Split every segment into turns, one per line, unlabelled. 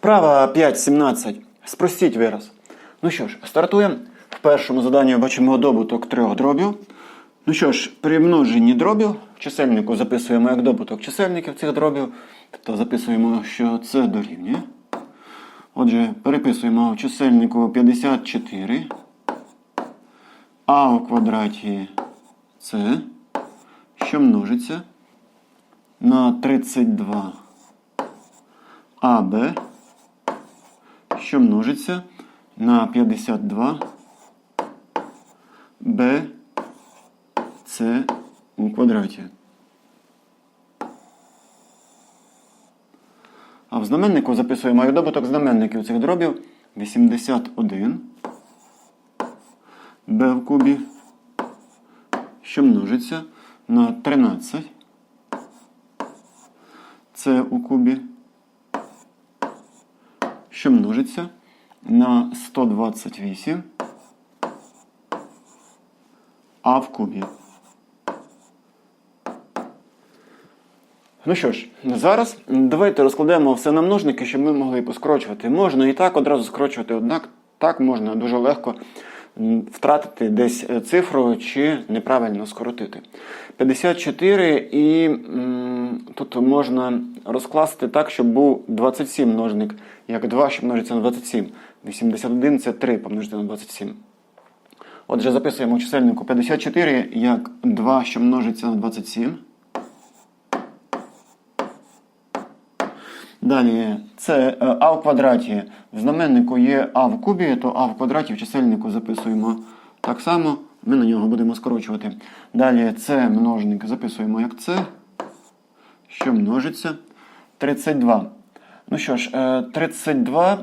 Вправа 5.17. Спростіть вираз. Ну що ж, стартуємо. В першому заданні бачимо добуток трьох дробів. Ну що ж, при множенні дробів чисельнику записуємо як добуток чисельників цих дробів. Тобто записуємо, що це дорівнює. Отже, переписуємо в чисельнику 54. А у квадраті це, що множиться на 32 АБ, що множиться на 52 Б С у квадраті. А в знаменнику записуємо як добуток знаменників цих дробів 81 b в кубі, що множиться на 13 c у кубі, що множиться на 128 а в кубі. Ну що ж, зараз давайте розкладемо все на множники, щоб ми могли поскорочувати. Можна і так одразу скорочувати, однак так можна дуже легко втратити десь е, цифру чи неправильно скоротити. 54 і м, тут можна розкласти так, щоб був 27 множник, як 2, що множиться на 27. 81 це 3 помножити на 27. Отже, записуємо у чисельнику 54 як 2, що множиться на 27. Далі це е, а в квадраті. В знаменнику є а в кубі, то а в квадраті в чисельнику записуємо так само. Ми на нього будемо скорочувати. Далі це множник записуємо як це, що множиться. 32. Ну що ж, е, 32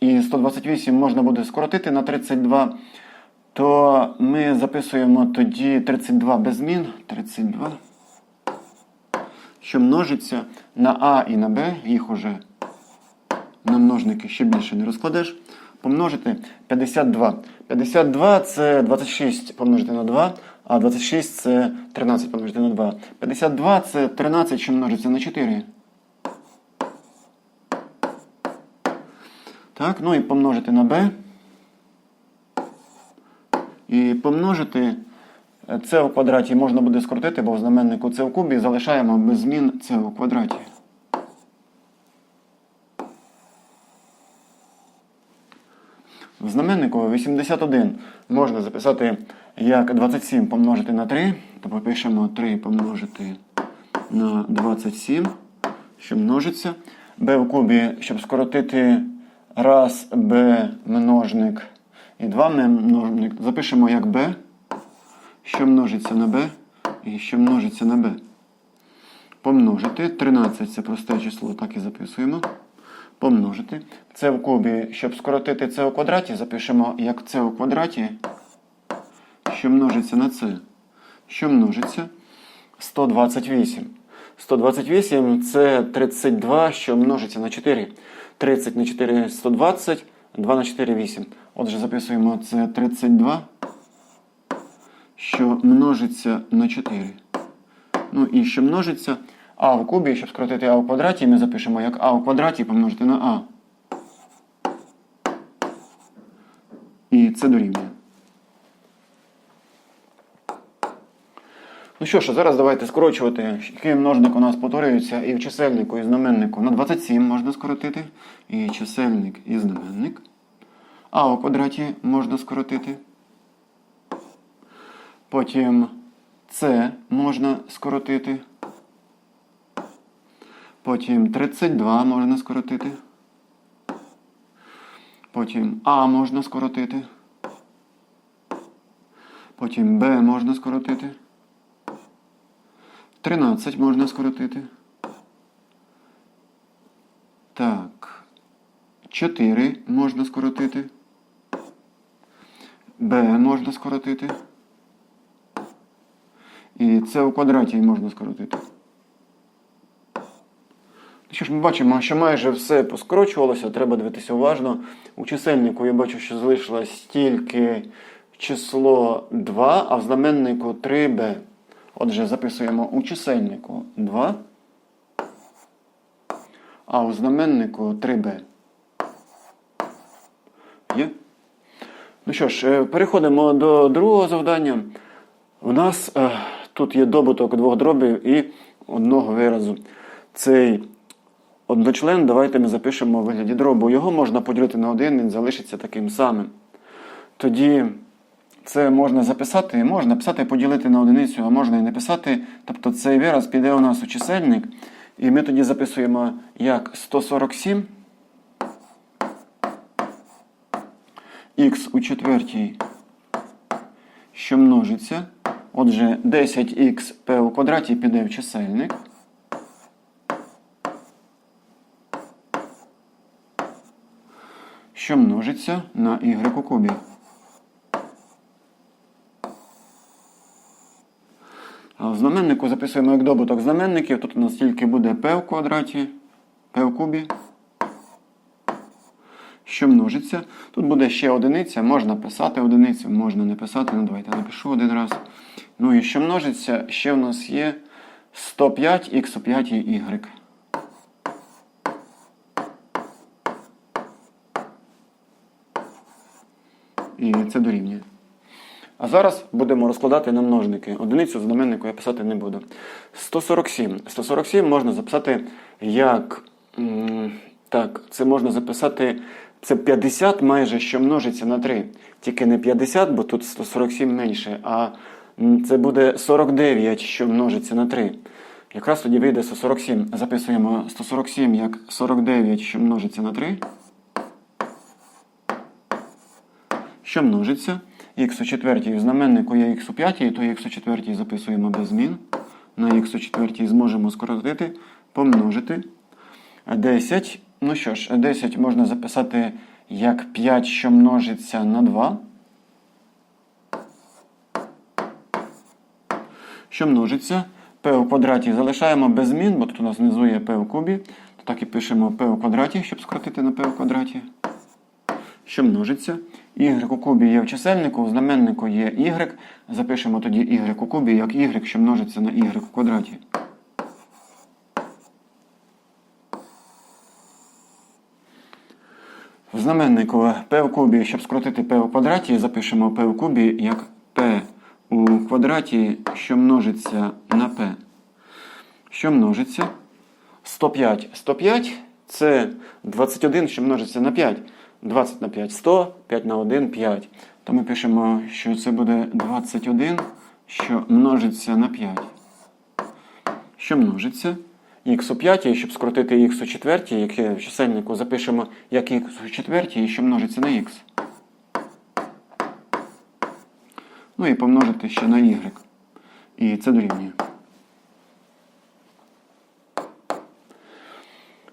і 128 можна буде скоротити на 32. То ми записуємо тоді 32 без змін. 32 що множиться на А і на Б, їх уже на множники ще більше не розкладеш. Помножити 52. 52 це 26 помножити на 2, а 26 це 13 помножити на 2. 52 це 13, що множиться на 4. Так, ну і помножити на b. І помножити це у квадраті можна буде скоротити, бо в знаменнику це в кубі залишаємо без змін це у квадраті. В знаменнику 81 можна записати як 27 помножити на 3, то попишемо 3 помножити на 27, що множиться. b в кубі, щоб скоротити раз b множник і 2 множник, запишемо як b що множиться на b і що множиться на b. Помножити. 13 це просте число, так і записуємо. Помножити. Це в кубі, щоб скоротити це у квадраті, запишемо як це у квадраті, що множиться на це. Що множиться? 128. 128 це 32, що множиться на 4. 30 на 4 120, 2 на 4 8. Отже, записуємо це 32 що множиться на 4. Ну і що множиться а в кубі, щоб скоротити а в квадраті, ми запишемо як а в квадраті помножити на а. І це дорівнює. Ну що ж, зараз давайте скорочувати, який множник у нас повторюється і в чисельнику, і знаменнику. На 27 можна скоротити. І чисельник, і знаменник. А у квадраті можна скоротити. Потім С можна скоротити. Потім 32 можна скоротити. Потім А можна скоротити. Потім Б можна скоротити. 13 можна скоротити. Так. 4 можна скоротити. Б можна скоротити це у квадраті можна скоротити. Ну що ж ми бачимо, що майже все поскорочувалося, треба дивитися уважно. У чисельнику я бачу, що залишилось тільки число 2, а в знаменнику 3b. Отже, записуємо у чисельнику 2, а у знаменнику 3b. Є? Ну що ж, е, переходимо до другого завдання. У нас. Е, тут є добуток двох дробів і одного виразу. Цей одночлен давайте ми запишемо у вигляді дробу. Його можна поділити на один, він залишиться таким самим. Тоді це можна записати, можна написати поділити на одиницю, а можна і не писати. Тобто цей вираз піде у нас у чисельник. І ми тоді записуємо як 147 х у четвертій, що множиться. Отже, 10х p у квадраті піде в чисельник. Що множиться на y у кубі. А в знаменнику записуємо як добуток знаменників. Тут у нас тільки буде p в квадраті, p в кубі. Що множиться. Тут буде ще одиниця, можна писати одиницю, можна не писати. Ну, давайте напишу один раз. Ну і що множиться, ще в нас є 105 х у 5 y. І це дорівнює. А зараз будемо розкладати на множники. Одиницю знаменнику я писати не буду. 147. 147 можна записати як. Так, це можна записати. Це 50 майже, що множиться на 3. Тільки не 50, бо тут 147 менше, а це буде 49, що множиться на 3. Якраз тоді вийде 147. Записуємо 147 як 49, що множиться на 3. Що множиться? Х у четвертій знаменнику є х у п'ятій, то х у четвертій записуємо без змін. На х у четвертій зможемо скоротити, помножити. 10. Ну що ж, 10 можна записати як 5, що множиться на 2. Що множиться? p у квадраті залишаємо без змін, бо тут у нас внизу є p у кубі. То так і пишемо p у квадраті, щоб скоротити на p у квадраті що множиться. Y у кубі є в чисельнику, в знаменнику є y. Запишемо тоді y у кубі як y, що множиться на y у квадраті. В знаменнику p у кубі, щоб скоротити p у квадраті, запишемо p у кубі як у квадраті, що множиться на p. Що множиться? 105. 105 це 21, що множиться на 5. 20 на 5 100, 5 на 1 5. То ми пишемо, що це буде 21, що множиться на 5. Що множиться? Х у 5, щоб скоротити х у четвертій, яке в чисельнику запишемо як х у четвертій, що множиться на х. Ну і помножити ще на y. І це дорівнює.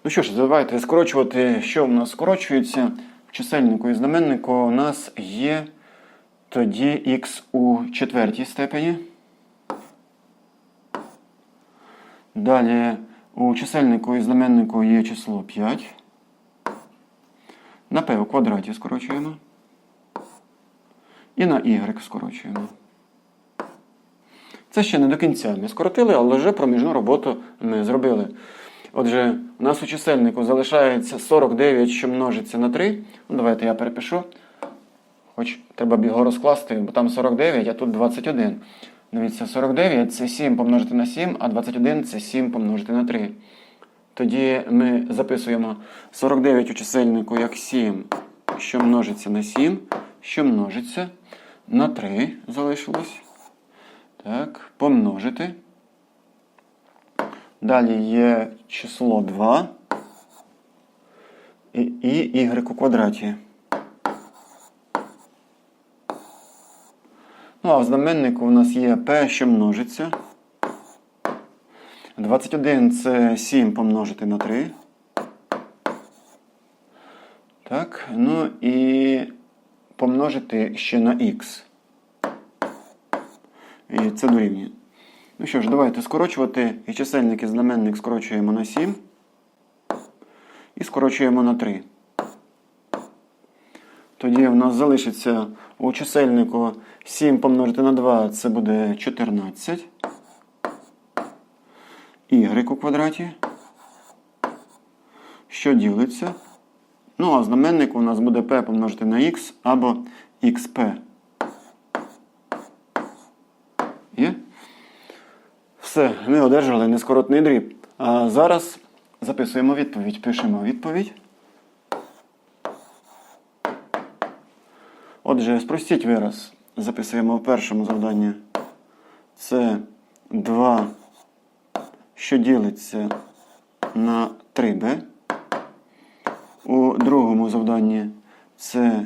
Ну що ж, давайте скорочувати, що в нас скорочується. В чисельнику і знаменнику у нас є тоді х у четвертій степені. Далі у чисельнику і знаменнику є число 5. На p у квадраті скорочуємо. І на y скорочуємо. Це ще не до кінця ми скоротили, але вже проміжну роботу ми зробили. Отже, у нас у чисельнику залишається 49, що множиться на 3. Ну, Давайте я перепишу. Хоч треба б його розкласти, бо там 49, а тут 21. Дивіться, 49 це 7 помножити на 7, а 21 це 7 помножити на 3. Тоді ми записуємо 49 у чисельнику як 7, що множиться на 7, що множиться на 3 залишилось. Так, помножити. Далі є число 2 і, y у квадраті. Ну, а в знаменнику у нас є p, що множиться. 21 це 7 помножити на 3. Так, ну і помножити ще на х. І це дорівнює. Ну що ж, давайте скорочувати і чисельник і знаменник скорочуємо на 7. І скорочуємо на 3. Тоді в нас залишиться у чисельнику 7 помножити на 2, це буде 14. Y у квадраті. Що ділиться? Ну, а знаменник у нас буде p помножити на x або xp. Є? Все, ми одержали нескоротний дріб. А зараз записуємо відповідь. Пишемо відповідь. Отже, спростіть вираз. Записуємо в першому завданні. Це 2, що ділиться на 3b. У другому завданні це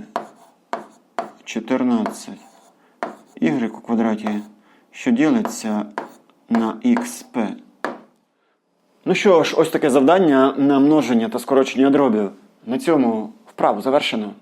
14 y у квадраті, що ділиться на xp. Ну що ж, ось таке завдання на множення та скорочення дробів. На цьому вправу завершено.